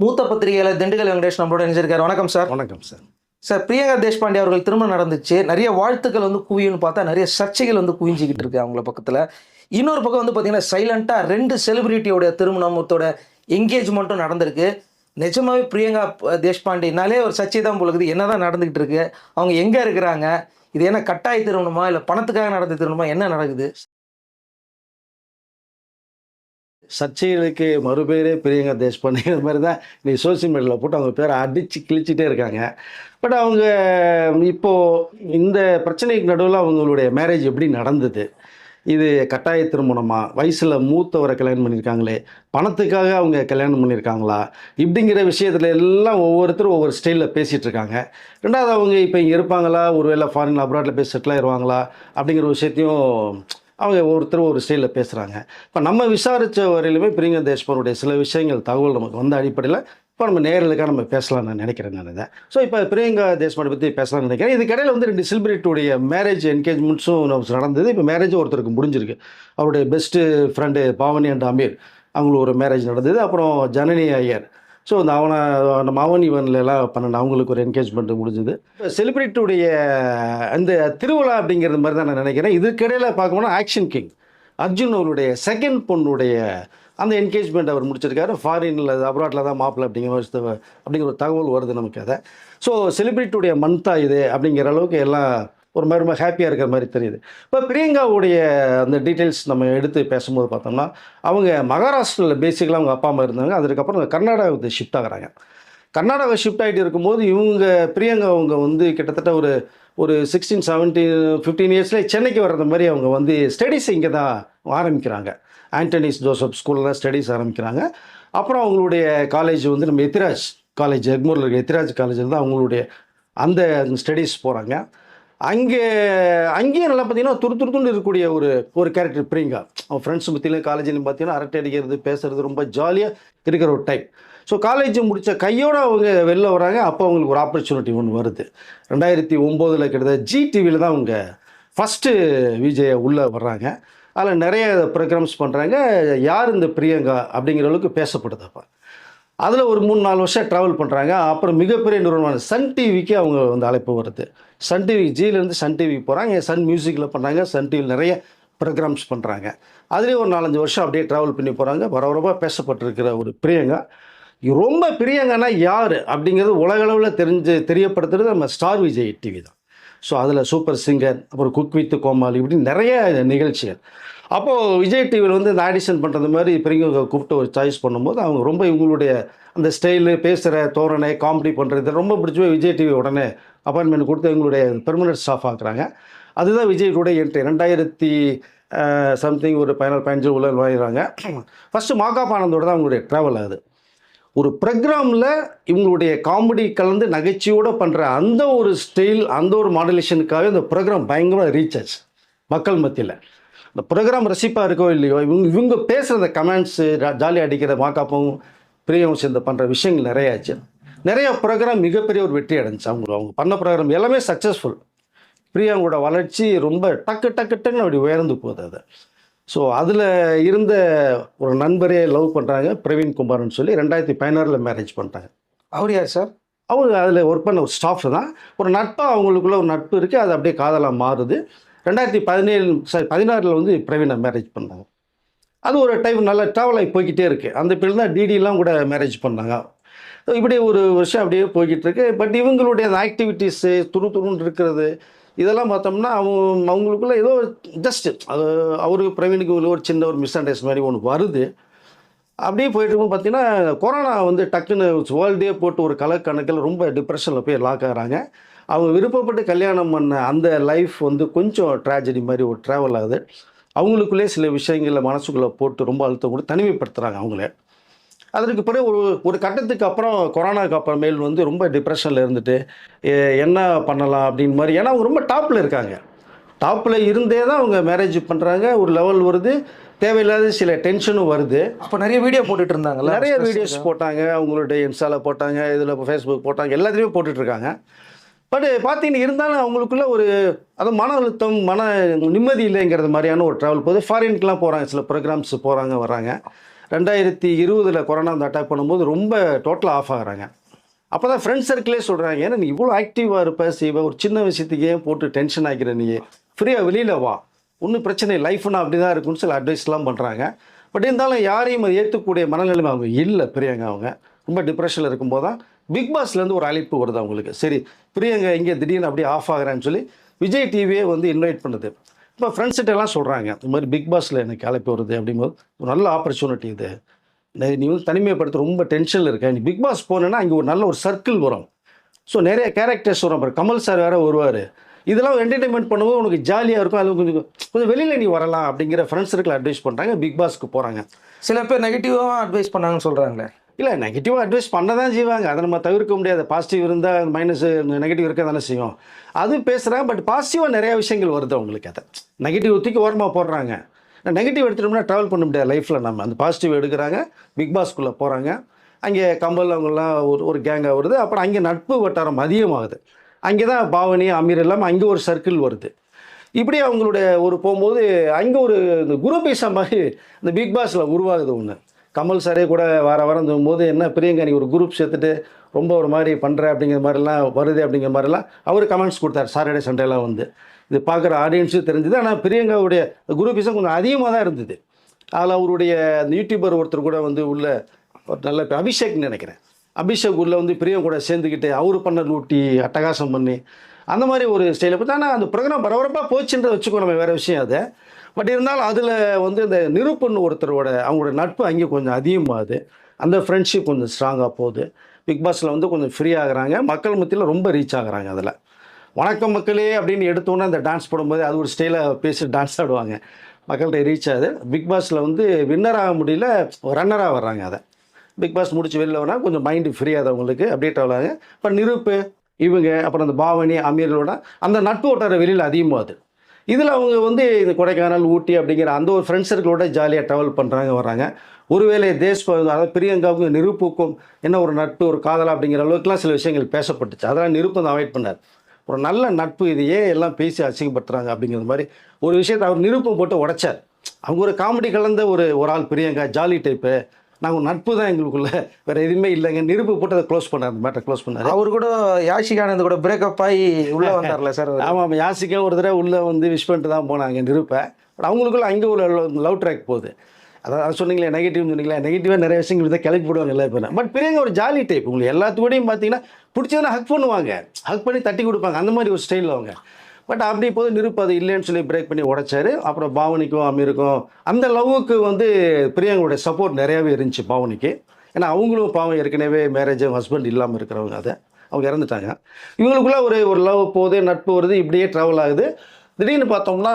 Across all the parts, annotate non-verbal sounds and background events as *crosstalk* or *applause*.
மூத்த பத்திரிகையாளர் திண்டுக்கல் வெங்கடேஷ் நம்மளோட இணைஞ்சிருக்காரு. வணக்கம் சார். வணக்கம் சார். சார் பிரியங்கா தேஷ்பாண்டே அவர்கள் திருமணம் நடந்துச்சு. நிறைய வாழ்த்துக்கள் வந்து குவியும்னு பார்த்தா நிறைய சர்ச்சைகள் வந்து குவிஞ்சிக்கிட்டு இருக்கு அவங்கள பக்கத்தில். இன்னொரு பக்கம் வந்து பார்த்தீங்கன்னா சைலண்ட்டாக ரெண்டு செலிபிரிட்டியோட திருமணத்தோட என்கேஜ்மெண்ட்டும் நடந்திருக்கு. நிஜமாவே பிரியங்கா தேஷ்பாண்டேனாலே ஒரு சர்ச்சை தான் போலுக்குது என்ன தான் நடந்துக்கிட்டு இருக்கு? அவங்க எங்கே இருக்கிறாங்க? இது என்ன கட்டாய திருமணமா? இல்லை பணத்துக்காக நடந்த திருமணமா? என்ன நடக்குது? சர்ச்சைகளுக்கு மறுபேரே பிரியங்கா தேஷ்பாண்டே இந்த மாதிரி தான் நீ சோசியல் மீடியாவில் போட்டு அவங்க பேரை அடித்து கிழிச்சிட்டே இருக்காங்க. பட் அவங்க இப்போது இந்த பிரச்சனைக்கு நடுவில் அவங்களுடைய மேரேஜ் எப்படி நடந்தது? இது கட்டாய திருமணமா? வயசில் மூத்தவரை கல்யாணம் பண்ணியிருக்காங்களே? பணத்துக்காக அவங்க கல்யாணம் பண்ணியிருக்காங்களா? இப்படிங்கிற விஷயத்துல எல்லாம் ஒவ்வொருத்தரும் ஒவ்வொரு ஸ்டைலில் பேசிகிட்டு இருக்காங்க. ரெண்டாவது அவங்க இப்போ இங்கே இருப்பாங்களா? ஒருவேளை ஃபாரின் அப்ராட்டில் போய் செட்டில் ஆயிடுவாங்களா அப்படிங்கிற விஷயத்தையும் அவங்க ஒருத்தர் ஒரு ஸ்டைலில் பேசுகிறாங்க இப்போ நம்ம விசாரித்த வரையிலுமே பிரியங்கா தேஷ்பானுடைய சில விஷயங்கள் தகவல் நமக்கு வந்த அடிப்படையில் இப்போ நம்ம நேரலுக்காக நம்ம பேசலாம்னு நான் நினைக்கிறேன் நான் இதை. ஸோ இப்போ பிரியங்கா தேஷ்பாண்டை பற்றி பேசலாம்னு நினைக்கிறேன். இதுக்கிடையில் வந்து ரெண்டு செலிபிரிட்டியுடைய மேரேஜ் என்கேஜ்மெண்ட்ஸும் நடந்தது. இப்போ மேரேஜ் ஒருத்தருக்கு முடிஞ்சிருக்கு. அவருடைய best friend Pavani and Ameer அவங்களுக்கு ஒரு மேரேஜ் நடந்தது. அப்புறம் ஜனனி ஐயர் ஸோ அந்த அவனை அந்த அவன் இவன்ல எல்லாம் பண்ண அவங்களுக்கு ஒரு என்கேஜ்மெண்ட் முடிஞ்சது. செலிபிரிட்டியுடைய அந்த திருவிழா அப்படிங்கிறது மாதிரி தான் நான் நினைக்கிறேன். இதுக்கிடையில் பார்க்கணும்னா ஆக்ஷன் கிங் அர்ஜுன் அவருடைய செகண்ட் பொண்ணுடைய அந்த என்கேஜ்மெண்ட் அவர் முடிச்சிருக்காரு. ஃபாரினில் அப்ராட்டில் தான் மாப்பிள்ளை அப்படிங்கிற ஒரு அப்படிங்கிற ஒரு தகவல் வருது நமக்கு அதை. ஸோ செலிபிரிட்டியுடைய மந்த்தா இது அப்படிங்கிற அளவுக்கு எல்லாம் ஒரு மாதிரி ரொம்ப ஹாப்பியாக இருக்கிற மாதிரி தெரியுது. இப்போ பிரியங்காவுடைய அந்த டீட்டெயில்ஸ் நம்ம எடுத்து பேசும்போது பார்த்தோம்னா அவங்க மகாராஷ்டிராவில் பேசிக்கலாக அவங்க அப்பா அம்மா இருந்தாங்க. அதுக்கப்புறம் கர்நாடகாவுக்கு ஷிஃப்ட் ஆகுறாங்க. கர்நாடகா ஷிஃப்ட் ஆகிட்டு இருக்கும்போது இவங்க பிரியங்கா அவங்க வந்து கிட்டத்தட்ட ஒரு ஒரு சிக்ஸ்டீன் செவன்டீன் ஃபிஃப்டீன் இயர்ஸ்லேயே சென்னைக்கு வர்றது மாதிரி அவங்க வந்து ஸ்டடீஸ் இங்கே தான் ஆரம்பிக்கிறாங்க. ஆண்டனிஸ் ஜோசப் ஸ்கூலில் தான் ஸ்டடீஸ் ஆரம்பிக்கிறாங்க. அப்புறம் அவங்களுடைய காலேஜ் வந்து நம்ம எத்திராஜ் காலேஜ் எக்மூரில் இருக்க எத்திராஜ் காலேஜில் தான் அவங்களுடைய அந்த ஸ்டடீஸ் போகிறாங்க அங்கே அங்கேயும் நல்லா பார்த்தீங்கன்னா துரு துரு இருக்கக்கூடிய ஒரு ஒரு கேரக்டர் பிரியங்கா. அவன் ஃப்ரெண்ட்ஸ் மத்தியிலும் காலேஜ்லையும் பார்த்தீங்கன்னா அரட்டை அடிக்கிறது பேசுறது ரொம்ப ஜாலியாக இருக்கிற ஒரு டைப் ஸோ காலேஜ் முடித்த கையோடு அவங்க வெளில வராங்க. அப்போ அவங்களுக்கு ஒரு ஆப்பர்ச்சுனிட்டி ஒன்று வருது. ரெண்டாயிரத்தி ஒம்போதில் கிட்டத்தட்ட ஜி டிவியில் தான் அவங்க ஃபஸ்ட்டு விஜய் உள்ளே வர்றாங்க. அதில் நிறைய ப்ரோக்ராம்ஸ் பண்ணுறாங்க யார் இந்த பிரியங்கா அப்படிங்கிற அளவுக்கு பேசப்படுது அப்போ. அதில் ஒரு மூணு நாலு வருஷம் ட்ராவல் பண்ணுறாங்க அப்புறம் மிகப்பெரிய நிறுவனமான சன் டிவிக்கு அவங்க வந்து அழைப்பு வருது. சன் டிவி ஜியிலேருந்து சன் டிவிக்கு போகிறாங்க சன் மியூசிக்கில் பண்ணுறாங்க சன் டிவியில் நிறைய ப்ரோக்ராம்ஸ் பண்ணுறாங்க அதுலேயே ஒரு நாலஞ்சு வருஷம் அப்படியே ட்ராவல் பண்ணி போகிறாங்க பரபரப்பாக பேசப்பட்டிருக்கிற ஒரு பிரியங்கா. ரொம்ப பிரியங்கன்னா யார் அப்படிங்கிறது உலகளவில் தெரிஞ்சு தெரியப்படுத்துறது நம்ம ஸ்டார் விஜய் டிவி தான். ஸோ அதில் சூப்பர் சிங்கர் அப்புறம் குக் வித் கோமாளி இப்படி நிறைய நிகழ்ச்சிகள். அப்போது விஜய் டிவியில் வந்து இந்த ஆடிஷன் பண்ணுறது மாதிரி பெரியவங்க கூப்பிட்டு ஒரு சாய்ஸ் பண்ணும்போது அவங்க ரொம்ப இவங்களுடைய அந்த ஸ்டைலு பேசுகிற தோரணை காமெடி பண்ணுறது ரொம்ப பிடிச்சி போய் விஜய் டிவி உடனே அப்பாயின்மெண்ட் கொடுத்து எங்களுடைய பெர்மனன்ட் ஸ்டாஃப் ஆக்குறாங்க. அதுதான் விஜயோட என்ட்ரி ரெண்டாயிரத்தி சம்திங் ஒரு பதினாறு பதினஞ்சு உள்ள நுழையிறாங்க ஃபஸ்ட்டு மாகாப் ஆனந்தோட தான் அவங்களுடைய ட்ராவல் ஆகுது ஒரு ப்ரோக்ராமில் இவங்களுடைய காமெடி கலந்து நகைச்சியோடு பண்ணுற அந்த ஒரு ஸ்டைல் அந்த ஒரு மாடுலேஷனுக்காக இந்த ப்ரோக்ராம் பயங்கரமாக ரீச் ஆச்சு. மக்கள் மத்தியில். இந்த ப்ரோக்ராம் ரசிப்பாக இருக்கோ இல்லையோ இவங்க இவங்க பேசுகிற கமெண்ட்ஸு ஜாலியாக அடிக்கிற மாக்காப்பும் பிரியம் சேர்ந்து பண்ணுற விஷயங்கள் நிறைய ஆச்சு. நிறைய ப்ரோக்ராம் மிகப்பெரிய ஒரு வெற்றி அடைஞ்சுச்சு. அவங்க அவங்க பண்ண ப்ரோக்ராம் எல்லாமே சக்ஸஸ்ஃபுல் பிரியாவோட வளர்ச்சி ரொம்ப டக்கு டக்கு டக்குன்னு அப்படி உயர்ந்து போகுது அது. ஸோ அதில் இருந்த ஒரு நண்பரே லவ் பண்ணுறாங்க பிரவீன் குமார்னு சொல்லி ரெண்டாயிரத்தி பதினாறில் மேரேஜ் பண்ணிட்டாங்க. அவர் யார் சார்? அவங்க அதில் ஒர்க் பண்ண ஒரு ஸ்டாஃப் தான். ஒரு நட்பாக அவங்களுக்குள்ள ஒரு நட்பு இருக்குது அது அப்படியே காதலாக மாறுது. ரெண்டாயிரத்தி பதினேழு சாரி பதினாறில் வந்து பிரவீனை மேரேஜ் பண்ணாங்க. அது ஒரு டைம் நல்ல ட்ராவல் ஆகி போய்கிட்டே இருக்குது அந்த பிள்ளை தான் டிடிலாம் கூட மேரேஜ் பண்ணாங்க. இப்படி ஒரு வருஷம் அப்படியே போய்கிட்டு இருக்கு. பட் இவங்களுடைய அந்த ஆக்டிவிட்டீஸு துரு துருன்னு இருக்கிறது இதெல்லாம் பார்த்தோம்னா அவங்க அவங்களுக்குள்ள ஏதோ ஜஸ்ட் அது அவருக்கு பிரவீனுக்கு ஒரு சின்ன ஒரு மிஸ் அண்டர்ஸ்டாண்ட் மாதிரி ஒன்று வருது. அப்படியே போயிட்டு இருக்கும்போது பார்த்தீங்கன்னா கொரோனா வந்து டக்குன்னு வேர்ல்டே போட்டு ஒரு கலக்கணக்கில் ரொம்ப டிப்ரெஷனில் போய் லாக் ஆகிறாங்க. அவங்க விருப்பப்பட்டு கல்யாணம் பண்ண அந்த லைஃப் வந்து கொஞ்சம் ட்ராஜடி மாதிரி ஒரு ட்ராவல் ஆகுது. அவங்களுக்குள்ளே சில விஷயங்களை மனசுக்குள்ளே போட்டு ரொம்ப அழுத்தம் கொடுத்து தனிமைப்படுத்துகிறாங்க அவங்களே. அதற்கு பிறகு ஒரு ஒரு கட்டத்துக்கு அப்புறம் கொரோனாக்கு அப்புறமேல் வந்து ரொம்ப டிப்ரெஷனில் இருந்துட்டு என்ன பண்ணலாம்? அப்படின்னு மாதிரி. ஏன்னா அவங்க ரொம்ப டாப்பில் இருக்காங்க. டாப்பில் இருந்தே தான் அவங்க மேரேஜ் பண்ணுறாங்க ஒரு லெவல் வருது. தேவையில்லாத சில டென்ஷனும் வருது. அப்போ நிறைய வீடியோ போட்டுட்டு இருந்தாங்கல்ல? நிறைய வீடியோஸ் போட்டாங்க. அவங்களுடைய இன்ஸ்டால போட்டாங்க. இதில் ஃபேஸ்புக் போட்டாங்க. எல்லாத்துலேயுமே போட்டுட்டு இருக்காங்க. பட் eh, பார்த்தீங்கன்னா இருந்தாலும் அவங்களுக்குள்ள ஒரு அது மன அழுத்தம் மன நிம்மதி இல்லைங்கிறது மாதிரியான ஒரு ட்ராவல் போகுது ஃபாரின்க்கெலாம் போகிறாங்க சில ப்ரோக்ராம்ஸ் போகிறாங்க வராங்க ரெண்டாயிரத்தி இருபதில் கொரோனா அந்த அட்டாக் பண்ணும்போது ரொம்ப டோட்டலாக ஆஃப் ஆகுறாங்க. அப்போ தான் ஃப்ரெண்ட்ஸ் சர்க்கிளே சொல்கிறாங்க ஏன்னா நீ இவ்வளோ ஆக்டிவாக இருப்ப செய்வ. ஒரு சின்ன விஷயத்துக்கே போட்டு டென்ஷன் ஆகிக்கிற நீ? ஃப்ரீயாக வெளியில் வா. ஒன்றும் பிரச்சனை லைஃப்னா அப்படி தான் இருக்குன்னு சில அட்வைஸ்லாம் பண்ணுறாங்க பட் இருந்தாலும் யாரையும் அதை ஏற்றுக்கூடிய மனநிலைமை அவங்க இல்லை பெரியவங்க அவங்க. ரொம்ப டிப்ரெஷனில் இருக்கும்போது தான் பிக் பாஸ்லேருந்து ஒரு அழைப்பு வருது அவங்களுக்கு. சரி பிரியங்கா இங்கே திடீர்னு அப்படியே ஆஃப் ஆகிறான்னு சொல்லி விஜய் டிவியே வந்து இன்வைட் பண்ணுது. இப்போ ஃப்ரெண்ட்ஸ்கிட்ட எல்லாம் சொல்கிறாங்க இந்த மாதிரி பிக் பாஸில் எனக்கு அழைப்பு வருது அப்படிங்கும்போது ஒரு நல்ல ஆப்பர்ச்சுனிட்டி இது. நீ- வந்து தனிமைப்படுத்த ரொம்ப டென்ஷனில் இருக்க. நீ பிக் பாஸ் போனேன்னா அங்கே ஒரு நல்ல ஒரு சர்க்கிள் வரும். ஸோ நிறைய கேரக்டர்ஸ் வரும். அப்புறம் கமல் சார் வேறு வருவார். இதெல்லாம் என்டர்டைன்மெண்ட் பண்ணும்போது உனக்கு ஜாலியாக இருக்கும். அது கொஞ்சம் கொஞ்சம் வெளியில் நீ வரலாம் அப்படிங்கிற ஃப்ரெண்ட்ஸ் சர்க்கிள் அட்வைஸ் பண்ணுறாங்க பிக் பாஸ்க்கு போகிறாங்க சில பேர் நெகட்டிவாக அட்வைஸ் பண்ணாங்கன்னு சொல்கிறாங்களே இல்லை நெகட்டிவாக அட்வைஸ் பண்ண தான் செய்வாங்க. அதை நம்ம தவிர்க்க முடியாது. பாசிட்டிவ் இருந்தால் மைனஸ் நெகட்டிவ் இருக்க தானே செய்யும். அது பேசுகிறாங்க பட் பாசிட்டிவாக நிறையா விஷயங்கள் வருது அவங்களுக்கு அதை. நெகட்டிவ் தூக்கி ஓரமாக போடுறாங்க. நெகட்டிவ் எடுத்துட்டோம்னா ட்ராவல் பண்ண முடியாது லைஃப்பில் நம்ம. அந்த பாசிட்டிவ் எடுக்கிறாங்க. பிக் பாஸ்க்குள்ளே போகிறாங்க அங்கே கம்பல் அவங்கெல்லாம் ஒரு ஒரு கேங்காக வருது. அப்புறம் அங்கே நட்பு வட்டாரம் அதிகமாகுது. அங்கே தான் பாவனி அமீர் இல்லாமல் அங்கே ஒரு சர்க்கிள் வருது. இப்படி அவங்களுடைய ஒரு போகும்போது அங்கே ஒரு இந்த குரு பீசா மாதிரி இந்த பிக் பாஸில் உருவாகுது ஒன்று கமல் சாரே கூட வார வாரம் போது என்ன பிரியங்கா நீ ஒரு குரூப் சேர்த்துட்டு ரொம்ப ஒரு மாதிரி பண்ணுற அப்படிங்கிற மாதிரிலாம் வருது அப்படிங்கிற மாதிரிலாம் அவர் கமெண்ட்ஸ் கொடுத்தார். சாட்டர்டே சண்டேலாம் வந்து. இது பார்க்குற ஆடியன்ஸும் தெரிஞ்சுது. ஆனால் பிரியங்காவுடைய குரு கொஞ்சம் அதிகமாக தான் இருந்தது. அதில் அவருடைய அந்த யூடியூபர் ஒருத்தர் கூட வந்து உள்ள ஒரு நல்ல அபிஷேக்னு நினைக்கிறேன். அபிஷேக் உள்ள வந்து பிரியம் கூட சேர்ந்துக்கிட்டு அவர் பண்ண லூட்டி அட்டகாசம் பண்ணி அந்த மாதிரி ஒரு ஸ்டைலை பார்த்தா ஆனால் அந்த ப்ரோக்ராம் பரபரப்பாக போச்சுன்றத வச்சுக்கோ நம்ம வேறு விஷயம் அது. பட் இருந்தாலும் அதில் வந்து இந்த நிருப்பன் ஒருத்தரோட அவங்களோட நட்பு அங்கே கொஞ்சம் அதிகமாகுது. அந்த ஃப்ரெண்ட்ஷிப் கொஞ்சம் ஸ்ட்ராங்காக போகுது. பிக் பாஸில் வந்து கொஞ்சம் ஃப்ரீ ஆகுறாங்க. மக்கள் மத்தியில் ரொம்ப ரீச் ஆகுறாங்க அதில். வணக்கம் மக்களே அப்படின்னு எடுத்தோன்னே அந்த டான்ஸ் போடும்போது அது ஒரு ஸ்டைலாக பேசி டான்ஸ் ஆடுவாங்க. மக்கள்கிட்ட ரீச் ஆகுது. பிக் பாஸில் வந்து வின்னராக முடியல ரன்னராக வர்றாங்க அதை. பிக் பாஸ் முடிச்சு வெளில வரா கொஞ்சம் மைண்டு ஃப்ரீ அவங்களுக்கு அப்டேட் ஆகலாங்க. இப்போ நிருப்பு இவங்க அப்புறம் அந்த பாவனி அமீர்களோட அந்த நட்பு வட்டார வெளியில் அதிகமாகுது இதில் அவங்க வந்து இந்த கொடைக்கானல் ஊட்டி அப்படிங்கிற அந்த ஒரு ஃப்ரெண்ட்ஸ் சர்க்கிளோட ஜாலியாக ட்ராவல் பண்ணுறாங்க வராங்க ஒருவேளை தேஷ் அதாவது பிரியங்காவுக்கும் நிருப்புக்கும் என்ன ஒரு நட்பு ஒரு காதலா அப்படிங்கிற அளவுக்குலாம் சில விஷயங்கள் பேசப்பட்டுச்சு. அதெல்லாம் நிருப்பு தான் அவாய்ட் பண்ணார். ஒரு நல்ல நட்பு இதையே எல்லாம் பேசி அசிங்கப்படுத்துறாங்க அப்படிங்கிற மாதிரி ஒரு விஷயத்தை அவர் நிருப்பம் போட்டு உடைச்சார். அவங்க ஒரு காமெடி கலந்த ஒரு ஒரு ஆள் பிரியங்கா ஜாலி டைப்பு நாங்கள் நட்பு தான் எங்களுக்குள்ள. வேறு எதுவுமே இல்லைங்க. நிருப்பு போட்டு அதை க்ளோஸ் பண்ணார் அந்த மேட்டரை க்ளோஸ் பண்ணார். அவர் கூட யாஷிகானந்த் கூட பிரேக்கப் ஆகி உள்ள *laughs* வந்தார்ல சார் அவரு. ஆமாம் யாசிக்கா ஒரு தடவை உள்ளே வந்து விஷ் பண்ணிட்டு தான் போனாங்க நிருப்பை. பட் அவங்களுக்குள்ள அங்கே ஒரு லவ் ட்ராக் போகுது. அதாவது அது சொன்னீங்களே நெகட்டிவ் சொன்னீங்களே நெகட்டிவாக நிறைய விஷயங்கள் தான் கிளப்பி போடுவாங்க எல்லா பேரும். பட் பிரியங்க ஒரு ஜாலி டைப் உங்களுக்கு எல்லாத்துக்கூடையும் பார்த்தீங்கன்னா பிடிச்சதுன்னா ஹக் பண்ணுவாங்க. ஹக் பண்ணி தட்டி கொடுப்பாங்க. அந்த மாதிரி ஒரு ஸ்டைலில் அவங்க. பட் அப்படி போது நிருப்பு அது இல்லைன்னு சொல்லி பிரேக் பண்ணி உடைச்சாரு. அப்புறம் பாவனிக்கும் அமீருக்கும் அந்த லவ்வுக்கு வந்து பிரியங்களுடைய சப்போர்ட் நிறையாவே இருந்துச்சு பாவனிக்கு. ஏன்னா அவங்களும் பாவம் ஏற்கனவே மேரேஜ் ஹஸ்பண்ட் இல்லாமல் இருக்கிறவங்க அதை. அவங்க இறந்துட்டாங்க. இவங்களுக்குள்ள ஒரு ஒரு லவ் போகுது நட்பு வருது இப்படியே ட்ராவல் ஆகுது. திடீர்னு பார்த்தோம்னா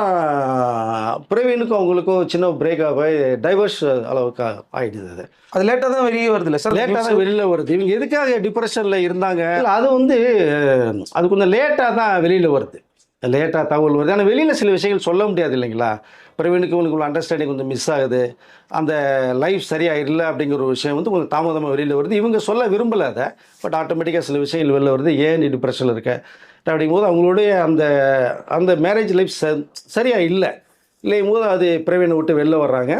பிரவீனுக்கும் அவங்களுக்கும் சின்ன பிரேக் ஆகி டைவர்ஸ் அளவுக்கு ஆயிடுது அது. அது லேட்டாக தான் வெளியே வருது இல்லை சார்? லேட்டாக தான் வெளியில் வருது. இவங்க எதுக்காக டிப்ரெஷனில் இருந்தாங்க? அது வந்து அது கொஞ்சம் லேட்டாக தான் வெளியில் வருது. லேட்டாக தகவல் வருது. ஆனால் வெளியில் சில விஷயங்கள் சொல்ல முடியாது இல்லைங்களா? பிரவீனுக்கு உனக்கு அண்டர்ஸ்டாண்டிங் கொஞ்சம் மிஸ் ஆகுது. அந்த லைஃப் சரியாக இல்லை அப்படிங்கிற ஒரு விஷயம் வந்து கொஞ்சம் தாமதமாக வெளியில் வருது. இவங்க சொல்ல விரும்பலை அதை. பட் ஆட்டோமேட்டிக்காக சில விஷயங்கள் வெளில வருது. ஏன் நீ டிப்ரெஷனில் இருக்க? அப்படிங்கும்போது அவங்களுடைய அந்த அந்த மேரேஜ் லைஃப் ச சரியாக இல்லை. இல்லையும் போது அது பிரவீனை விட்டு வெளில வர்றாங்க.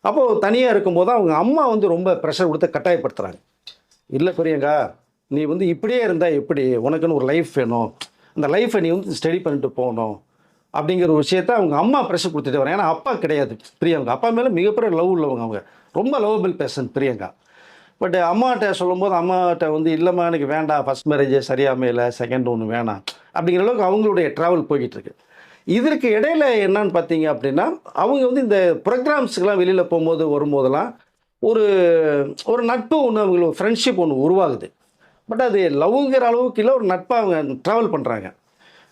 அப்போது தனியாக இருக்கும்போது அவங்க அம்மா வந்து ரொம்ப ப்ரெஷர் கொடுத்து கட்டாயப்படுத்துகிறாங்க இல்லை பிரியங்கா நீ வந்து இப்படியே இருந்தால் எப்படி? உனக்குன்னு ஒரு லைஃப் வேணும். அந்த லைஃப்பை நீ வந்து ஸ்டடி பண்ணிட்டு போகணும் அப்படிங்கிற ஒரு விஷயத்த அவங்க அம்மா ப்ரெஷர் கொடுத்துட்டு வராங்க. ஏன்னா அப்பா கிடையாது பிரியங்கா. அப்பா மேலே மிகப்பெரிய லவ் உள்ளவங்க அவங்க. ரொம்ப லவபிள் பேசன் பிரியங்கா. பட் அம்மாட்ட சொல்லும்போது அம்மாட்ட வந்து இல்லைம்மா எனக்கு வேண்டாம். ஃபஸ்ட் மேரேஜ் சரியாக இல்லை செகண்ட் ஒன்று வேணாம். அப்படிங்கிற அளவுக்கு அவங்களுடைய ட்ராவல் போய்கிட்டு இருக்கு. இதற்கு இடையில என்னன்னு பார்த்தீங்க அப்படின்னா அவங்க வந்து இந்த ப்ரோக்ராம்ஸுக்கெல்லாம் வெளியில் போகும்போது வரும்போதெல்லாம் ஒரு ஒரு நட்பு ஒன்று அவங்களுக்கு ஃப்ரெண்ட்ஷிப் ஒன்று உருவாகுது. பட் அது லவ்ங்கிற அளவுக்கு இல்லை ஒரு நட்பாக அவங்க ட்ராவல் பண்ணுறாங்க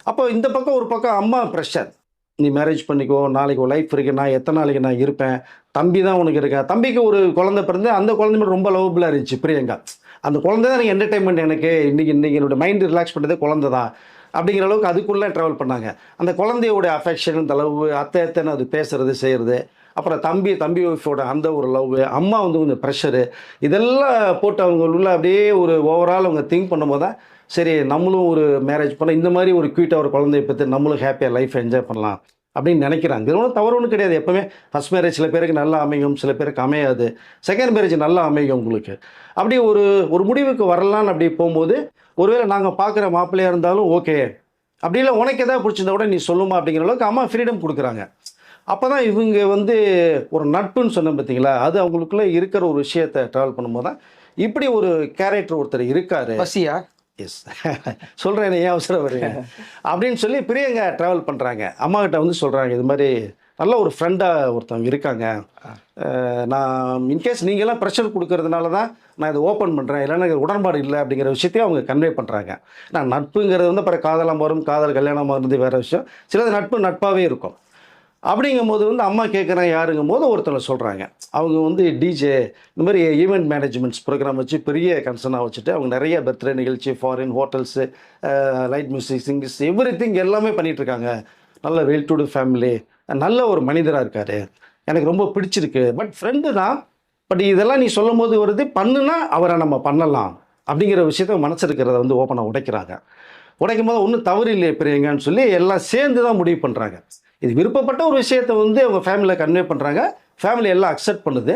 அப்போ இந்த பக்கம் ஒரு பக்கம் அம்மா ப்ரெஷர் நீ மேரேஜ் பண்ணிக்கோ நாளைக்கு ஒரு லைஃப் இருக்கு நான் எத்தனை நாளைக்கு நான் இருப்பேன் தம்பி தான் உனக்கு இருக்கேன் தம்பிக்கு ஒரு குழந்தை பிறந்து அந்த குழந்தை ரொம்ப லவபுளாக இருந்துச்சு பிரியங்கா. அந்த குழந்தை தான் எனக்கு என்டர்டைன்மெண்ட் எனக்கு இன்றைக்கி இன்றைக்கி என்னோட மைண்ட் ரிலாக்ஸ் பண்ணுறதே குழந்தை தான் அப்படிங்கிற அளவுக்கு அதுக்குள்ளே ட்ராவல் பண்ணாங்க. அந்த குழந்தையோட அஃபெக்ஷன் இந்த அளவு அத்தை அத்தைன்னு அது பேசுறது செய்கிறது அப்புறம் தம்பி தம்பி ஒய்ஃபோட அந்த ஒரு லவ் அம்மா வந்து கொஞ்சம் ப்ரெஷரு இதெல்லாம் போட்டு அவங்க உள்ள அப்படியே ஒரு ஓவரால் அவங்க திங்க் பண்ணும்போது தான் சரி நம்மளும் ஒரு மேரேஜ் பண்ண இந்த மாதிரி ஒரு க்யூட்டாக ஒரு குழந்தைய பற்றி நம்மளும் ஹாப்பியாக லைஃப் என்ஜாய் பண்ணலாம் அப்படின்னு நினைக்கிறாங்க. இது ஒன்றும் தவறு ஒன்றும் கிடையாது. எப்பவுமே ஃபஸ்ட் மேரேஜ் சில பேருக்கு நல்லா அமையும் சில பேருக்கு அமையாது. செகண்ட் மேரேஜ் நல்லா அமையும் உங்களுக்கு. அப்படி ஒரு ஒரு முடிவுக்கு வரலான்னு அப்படி போகும்போது ஒருவேளை நாங்கள் பார்க்குற மாப்பிள்ளையாக இருந்தாலும் ஓகே அப்படி இல்லை உனக்கு எதாவது பிடிச்சிருந்தா கூட நீ சொல்லுமா அப்படிங்கிற அளவுக்கு அம்மா ஃப்ரீடம் கொடுக்குறாங்க. அப்போ தான் இவங்க வந்து ஒரு நட்புன்னு சொன்னேன் பார்த்தீங்களா அது அவங்களுக்குள்ளே இருக்கிற ஒரு விஷயத்தை ட்ராவல் பண்ணும்போது தான் இப்படி ஒரு கேரக்டர் ஒருத்தர் இருக்காரு. பசியா? எஸ் சொல்கிறேன் ஏன் அவசரம் வருங்க அப்படின்னு சொல்லி பிரியங்கா ட்ராவல் பண்ணுறாங்க அம்மா கிட்ட வந்து சொல்கிறாங்க இது மாதிரி நல்ல ஒரு ஃப்ரெண்டாக ஒருத்தவங்க இருக்காங்க. நான் இன்கேஸ் நீங்களாம் ப்ரெஷர் கொடுக்கறதுனால தான் நான் இதை ஓப்பன் பண்ணுறேன் இல்லைன்னா உடன்பாடு இல்லை அப்படிங்கிற விஷயத்தையும் அவங்க கன்வே பண்ணுறாங்க நான் நட்புங்கிறது வந்து அப்புறம் காதலாம் வரும் காதல் கல்யாணமாக இருந்து வேறு விஷயம். சிலது நட்பு நட்பாகவே இருக்கும். அப்படிங்கும்போது வந்து அம்மா கேட்குறேன் யாருங்கும் போது ஒருத்தர் சொல்கிறாங்க அவங்க வந்து டிஜே இந்த மாதிரி ஈவெண்ட் மேனேஜ்மெண்ட்ஸ் ப்ரோக்ராம் வச்சு பெரிய கன்சர்னாக வச்சுட்டு அவங்க நிறைய பர்த்டே நிகழ்ச்சி ஃபாரின் ஹோட்டல்ஸு லைட் மியூசிக் சிங்கிஸ் எவ்ரி திங் எல்லாமே பண்ணிகிட்டு இருக்காங்க நல்ல வெல் டு ஃபேமிலி நல்ல ஒரு மனிதராக இருக்கார். எனக்கு ரொம்ப பிடிச்சிருக்கு. பட் ஃப்ரெண்டு தான் பட் இதெல்லாம் நீ சொல்லும் போது வருது பண்ணுனா அவரை நம்ம பண்ணலாம். அப்படிங்கிற விஷயத்த மனசு இருக்கிறத வந்து ஓப்பனாக உடைக்கிறாங்க. உடைக்கும் போது ஒன்றும் தவறு இல்லையே பிரியங்கன்னு சொல்லி எல்லாம் சேர்ந்து தான் முடிவு பண்ணுறாங்க இது விருப்பப்பட்ட ஒரு விஷயத்தை வந்து அவங்க ஃபேமிலியில் கன்வே பண்ணுறாங்க ஃபேமிலி எல்லாம் அக்செப்ட் பண்ணுது.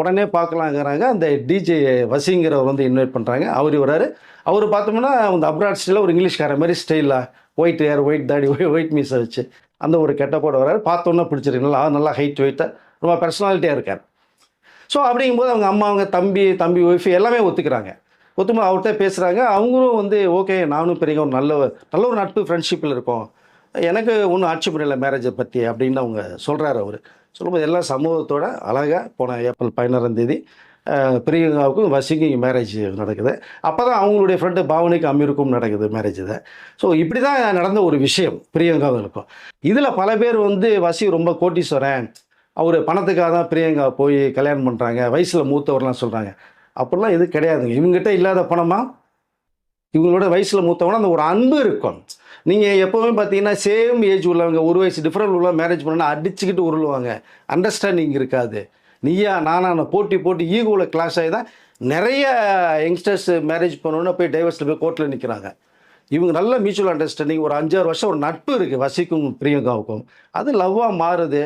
உடனே பார்க்கலாங்கிறாங்க. அந்த டிஜே வசிங்கிறவர் வந்து இன்வைட் பண்ணுறாங்க அவர் வராரு அவர் பார்த்தோம்னா அந்த அப்ராட் ஸ்டைலில் ஒரு இங்கிலீஷ்கார மாதிரி ஸ்டைலாக ஒயிட் ஹேர் ஒயிட் தாடி ஒயிட் மீஸை வச்சு அந்த ஒரு கெட்டப்போட வராரு. பார்த்தோன்னா பிடிச்சிருக்கு நல்லா நல்லா ஹைட் வெயிட்டாக ரொம்ப பர்சனாலிட்டியாக இருக்கார். ஸோ அப்படிங்கும்போது அவங்க அம்மா அவங்க தம்பி தம்பி ஒய்ஃப் எல்லாமே ஒத்துக்கிறாங்க. ஒத்துமா அவர்கிட்ட பேசுகிறாங்க அவங்களும் வந்து ஓகே நானும் பெரிய ஒரு நல்ல நல்ல ஒரு நட்பு ஃப்ரெண்ட்ஷிப்பில் இருக்கோம். எனக்கு ஒன்றும் ஆட்சி முறையில் மேரேஜை பற்றி அப்படின்னு அவங்க சொல்கிறாரு அவர். சொல்லும்போது எல்லா சமூகத்தோட அழகாக போன ஏப்ரல் பதினாறாம் தேதி பிரியங்காவுக்கும் வசிக்கும் மேரேஜ் நடக்குது. அப்போ தான் அவங்களுடைய ஃப்ரெண்டு பாவனிக்கு அமீருக்கும் நடக்குது மேரேஜ் இதை ஸோ இப்படி தான் நடந்த ஒரு விஷயம் பிரியங்காவுக்கும். இதில் பல பேர் வந்து வசி ரொம்ப கோட்டீஸ்வரன் அவர் பணத்துக்காக தான் பிரியங்கா போய் கல்யாணம் பண்ணுறாங்க வயசில் மூத்தவர்லாம் சொல்கிறாங்க அப்படிலாம் எதுவும் கிடையாதுங்க. இவங்ககிட்ட இல்லாத பணமாக இவங்களோட வயசில் மூத்தவங்க அந்த ஒரு அன்பு இருக்கும். நீங்கள் எப்போவுமே பார்த்தீங்கன்னா சேம் ஏஜ் உள்ளவங்க ஒரு வயசு டிஃப்ரெண்ட் உள்ள மேரேஜ் பண்ணால் அடிச்சுக்கிட்டு உருளுவாங்க. அண்டர்ஸ்டாண்டிங் இருக்காது. நீயா நானா போட்டி போட்டி ஈகோவில் கிளாஸ் ஆகி தான் நிறைய யங்ஸ்டர்ஸ் மேரேஜ் பண்ணணுன்னு போய் டைவர்ஸில் போய் கோர்ட்டில் நிற்கிறாங்க இவங்க நல்ல மியூச்சுவல் அண்டர்ஸ்டாண்டிங் ஒரு அஞ்சாறு வருஷம் ஒரு நட்பு இருக்குது வசிக்கும் பிரியங்காவுக்கும். அது லவ்வாக மாறுது.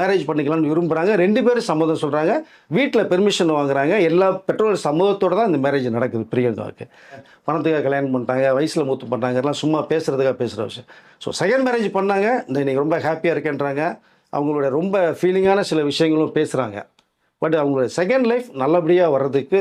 மேரேஜ் பண்ணிக்கலாம்னு விரும்புகிறாங்க ரெண்டு பேரும் சம்மதம் சொல்கிறாங்க வீட்டில் பெர்மிஷன் வாங்குறாங்க. எல்லா பெற்றோர் சம்மதத்தோடு தான் இந்த மேரேஜ் நடக்குது பிரியங்காவுக்கு. பணத்துக்காக கல்யாணம் பண்ணிட்டாங்க வயசில் மூத்து பண்ணாங்க எல்லாம் சும்மா பேசுகிறதுக்காக பேசுகிற விஷயம். ஸோ செகண்ட் மேரேஜ் பண்ணாங்க. இந்த இன்றைக்கி ரொம்ப ஹாப்பியாக இருக்கேன்றாங்க. அவங்களோட ரொம்ப ஃபீலிங்கான சில விஷயங்களும் பேசுகிறாங்க பட் அவங்களோட செகண்ட் லைஃப் நல்லபடியாக வர்றதுக்கு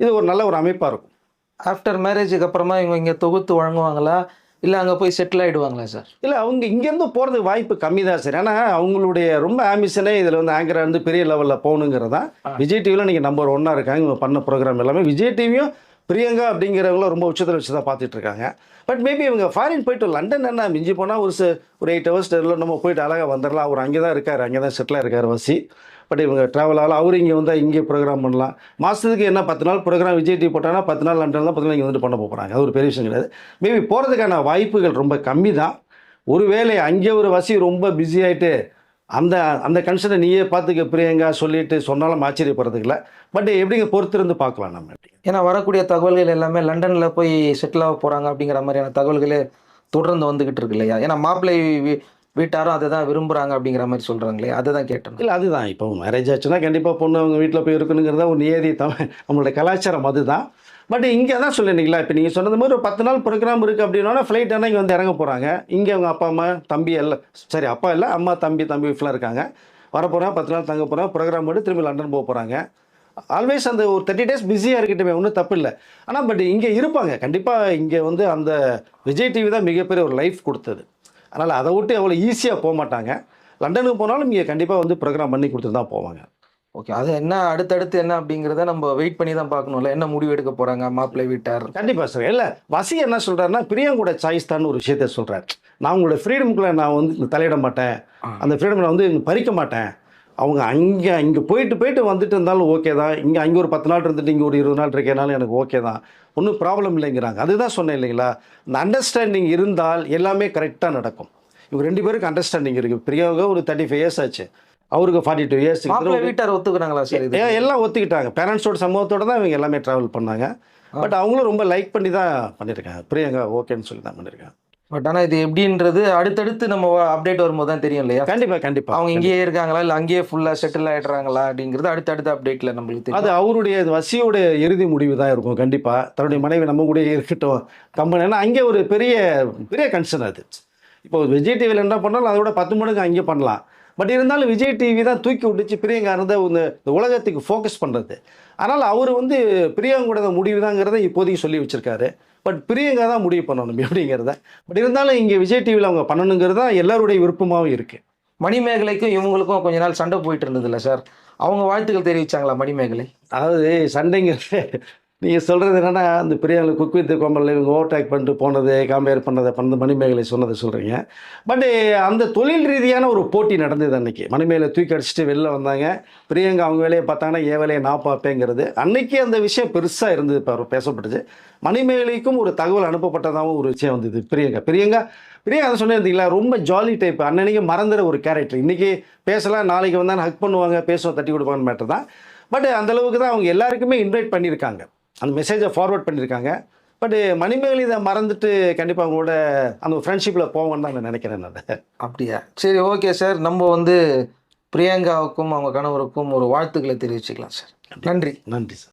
இது ஒரு நல்ல ஒரு அமைப்பாக இருக்கும். ஆஃப்டர் மேரேஜுக்கு அப்புறமா இவங்க இங்கே தொகுத்து வழங்குவாங்களா? இல்லை அங்கே போய் செட்டில் ஆகிடுவாங்களா சார் இல்லை அவங்க இங்கேருந்து போகிறதுக்கு வாய்ப்பு கம்மி தான் சார் ஏன்னா அவங்களுடைய ரொம்ப ஆம்பிஷனே இதில் வந்து ஆங்கராக இருந்து பெரிய லெவலில் போகணுங்கிறது தான் விஜய் டிவியில் நீங்கள் நம்பர் ஒன்னாக இருக்காங்க. இவங்க பண்ண ப்ரோக்ராம் எல்லாமே விஜய் டிவியும் பிரியங்கா அப்படிங்கிறவங்களும் ரொம்ப உச்சத்தில் வச்சு தான் பார்த்துட்டு இருக்காங்க. பட் மேபி இவங்க ஃபாரின் போயிட்டு லண்டன் என்ன மிஞ்சி போனால் ஒரு ஒரு எயிட் ஹவர்ஸ் நம்ம போயிட்டு அழகாக வந்துடலாம் அவர் அங்கே தான் இருக்கார் அங்கே தான் செட்டிலாக இருக்கார் வசி. பட் இவங்க ட்ராவல் ஆகலாம் அவர் இங்கே வந்தால் இங்கே ப்ரோக்ராம் பண்ணலாம். மாதத்துக்கு என்ன பத்து நாள் ப்ரோக்ராம் விஜய் டிவி போட்டாங்கன்னா பத்து நாள் லண்டன் தான் பத்து நாள் இங்கே வந்துட்டு பண்ண போகிறாங்க அது ஒரு பெரிய விஷயம் கிடையாது. மேபி போகிறதுக்கான வாய்ப்புகள் ரொம்ப கம்மி தான். ஒருவேளை அங்கே ஒரு வசி ரொம்ப பிஸி ஆகிட்டு அந்த அந்த கன்சர்னை நீயே பார்த்துக்க பிரியங்கா சொல்லிட்டு சொன்னாலும் ஆச்சரியப்படுறதுக்கு இல்லை. பட் எப்படிங்க பொறுத்திருந்து பார்க்கலாம் நம்ம? ஏன்னா வரக்கூடிய தகவல்கள் எல்லாமே லண்டனில் போய் செட்டில் ஆக போகிறாங்க அப்படிங்கிற மாதிரியான தகவல்களே தொடர்ந்து வந்துக்கிட்டு இருக்கு இல்லையா? ஏன்னா மாப்பிள்ளை வீட்டாரும் அதை தான் விரும்புகிறாங்க அப்படிங்கிற மாதிரி சொல்கிறாங்களே அதை தான் கேட்டேன். இல்லை அதுதான். இப்போ மேரேஜ் ஆச்சுன்னா கண்டிப்பாக பொண்ணு அவங்க வீட்டில் போய் இருக்கணுங்கிறத ஒரு நியதி தமிழ் நம்மளோட கலாச்சாரம் அதுதான். பட் இங்கே தான் சொல்லிருந்தீங்களா? இப்போ நீங்கள் சொன்னது மாதிரி ஒரு பத்து நாள் ப்ரோக்ராம் இருக்குது அப்படின்னா ஃப்ளைட் ஆனால் இங்கே வந்து இறங்க போகிறாங்க இங்கே அவங்க அப்பா அம்மா தம்பி எல்லாம் சரி அப்பா இல்லை அம்மா தம்பி தம்பி ஃபுல்லாக இருக்காங்க. வர போகிறேன் பத்து நாள் தங்க போகிறேன் ப்ரோக்ராம் பண்ணி திரும்பி லண்டன் போக போகிறாங்க ஆல்வேஸ் அந்த ஒரு தேர்ட்டி டேஸ் பிஸியாக இருக்கட்டுமே ஒன்றும் தப்பு இல்லை. ஆனால் பட் இங்கே இருப்பாங்க. கண்டிப்பாக இங்கே வந்து அந்த விஜய் டிவி தான் மிகப்பெரிய ஒரு லைஃப் கொடுத்தது. அதனால் அதை விட்டு அவ்வளோ ஈஸியாக போக மாட்டாங்க. லண்டனுக்கு போனாலும் இங்கே கண்டிப்பாக வந்து ப்ரோக்ராம் பண்ணி கொடுத்துட்டு தான் போவாங்க. ஓகே அது என்ன அடுத்தடுத்து என்ன அப்படிங்கிறத நம்ம வெயிட் பண்ணி தான் பார்க்கணும்ல. என்ன முடிவு எடுக்க போகிறாங்க மாப்பிள்ளை வீட்டார்? கண்டிப்பாக சார் இல்லை வசி என்ன சொல்கிறாருன்னா பிரியங்கூட சாய்ஸ் தான் ஒரு விஷயத்த சொல்கிறார் நான் உங்களோட ஃப்ரீடமுக்குள்ள நான் வந்து தலையிட மாட்டேன். அந்த ஃப்ரீடம் நான் வந்து பறிக்க மாட்டேன். அவங்க அங்கே இங்கே போயிட்டு போயிட்டு வந்துட்டு இருந்தாலும் ஓகே தான். இங்கே அங்கே ஒரு பத்து நாள் இருந்துட்டு இங்கே ஒரு இருபது நாள் இருக்கேனாலும் எனக்கு ஓகே தான். ஒன்றும் ப்ராப்ளம் இல்லைங்கிறாங்க. அதுதான் சொன்னேன் இல்லைங்களா? இந்த அண்டர்ஸ்டாண்டிங் இருந்தால் எல்லாமே கரெக்டாக நடக்கும். இவங்க ரெண்டு பேருக்கு அண்டர்ஸ்டாண்டிங் இருக்குது பிரியாவுக்கு ஒரு தேர்ட்டி ஃபைவ் இயர்ஸ் ஆச்சு. அவருக்கு ஃபார்ட்டி டூ இயர்ஸ் வீட்டார் ஒத்துக்கிறாங்களா சார் எல்லாம் ஒத்துக்கிட்டாங்க. பேரண்ட்ஸோட சமூகத்தோட தான் இவங்க எல்லாமே ட்ராவல் பண்ணாங்க. பட் அவங்களும் ரொம்ப லைக் பண்ணி தான் பண்ணியிருக்காங்க பிரியங்கா ஓகேன்னு சொல்லி தான் பண்ணியிருக்காங்க பட் ஆனா இது எப்படின்றது அடுத்தடுத்து நம்ம அப்டேட் வரும்போது தான் தெரியும் இல்லையா? கண்டிப்பா கண்டிப்பா அவங்க இங்கேயே இருக்காங்களா? இல்ல அங்கேயே ஃபுல்லா செட்டில் ஆயிடுறாங்களா? அப்படிங்கிறது அடுத்தடுத்த அப்டேட்ல நம்மளுக்கு தெரியும். அது அவருடைய வசியோட இறுதி முடிவு தான் இருக்கும் கண்டிப்பா. தன்னுடைய மனைவி நம்ம கூட இருக்கட்டும் கம்பெனி. ஏன்னா அங்கே ஒரு பெரிய பெரிய கன்சர்ன் அது. இப்போ விஜய் டிவியில் என்ன பண்ணாலும் அதோட பத்து மடங்கு அங்கே பண்ணலாம். பட் இருந்தாலும் விஜய் டிவி தான் தூக்கி விட்டுச்சு பிரியங்கா இருந்த இந்த உலகத்துக்கு ஃபோக்கஸ் பண்ணுறது ஆனால் அவர் வந்து பிரியங்கோட முடிவு தாங்கிறத இப்போதைக்கு சொல்லி வச்சிருக்காரு. பட் பிரியங்கா தான் முடிவு பண்ணணும் எப்படிங்கிறத பட் இருந்தாலும் இங்கே விஜய் டிவியில் அவங்க பண்ணணுங்கிறது தான் எல்லாருடைய விருப்பமாகவும் இருக்குது மணிமேகலைக்கும் இவங்களுக்கும் கொஞ்ச நாள் சண்டை போயிட்டு இருந்ததுல்ல சார்? அவங்க வாழ்த்துக்கள் தெரிவிச்சாங்களா மணிமேகலை? அதாவது சண்டைங்கிறது நீங்கள் சொல்கிறது என்னென்னா அந்த பெரியவங்களை குக் வித் கோம்பலில் இவங்க ஓவர்டேக் பண்ணிட்டு போனது கம்பேர் பண்ணதை பண்ணது மணிமேகலை சொன்னதை சொல்கிறீங்க பட் அந்த தொழில் ரீதியான ஒரு போட்டி நடந்தது அன்றைக்கி மணிமேகலை தூக்கி அடிச்சுட்டு வெளில வந்தாங்க. பிரியங்கா அவங்க வேலையை பார்த்தாங்கன்னா என் வேலையை நான் பார்ப்பேங்கிறது. அன்றைக்கி அந்த விஷயம் பெருசாக இருந்தது இப்போ பேசப்பட்டுச்சு. மணிமேகலைக்கும் ஒரு தகவல் அனுப்பப்பட்டதாகவும் ஒரு விஷயம் வந்தது பிரியங்கா. பிரியங்கா பிரியங்கா அதை சொன்னிருந்தீங்களா ரொம்ப ஜாலி டைப் அன்னன்னைக்கு மறந்துற ஒரு கேரக்டர் இன்றைக்கி பேசலாம் நாளைக்கு வந்தால் ஹக் பண்ணுவாங்க பேசுவோம் தட்டி கொடுப்பாங்கன்னு மேட்டர் தான். பட் அந்தளவுக்கு தான் அவங்க எல்லாருக்குமே இன்வைட் பண்ணியிருக்காங்க. அந்த மெசேஜை ஃபார்வர்ட் பண்ணியிருக்காங்க பட் மணிமேகலை இதை மறந்துட்டு கண்டிப்பாக அவங்களோட அந்த ஃப்ரெண்ட்ஷிப்பில் போவாங்கன்னு தான் நான் நினைக்கிறேன் நான். அப்படியா? சரி ஓகே சார் நம்ம வந்து பிரியங்காவுக்கும் அவங்க கணவருக்கும் ஒரு வாழ்த்துக்களை தெரிவிச்சுக்கலாம் சார் நன்றி. நன்றி சார்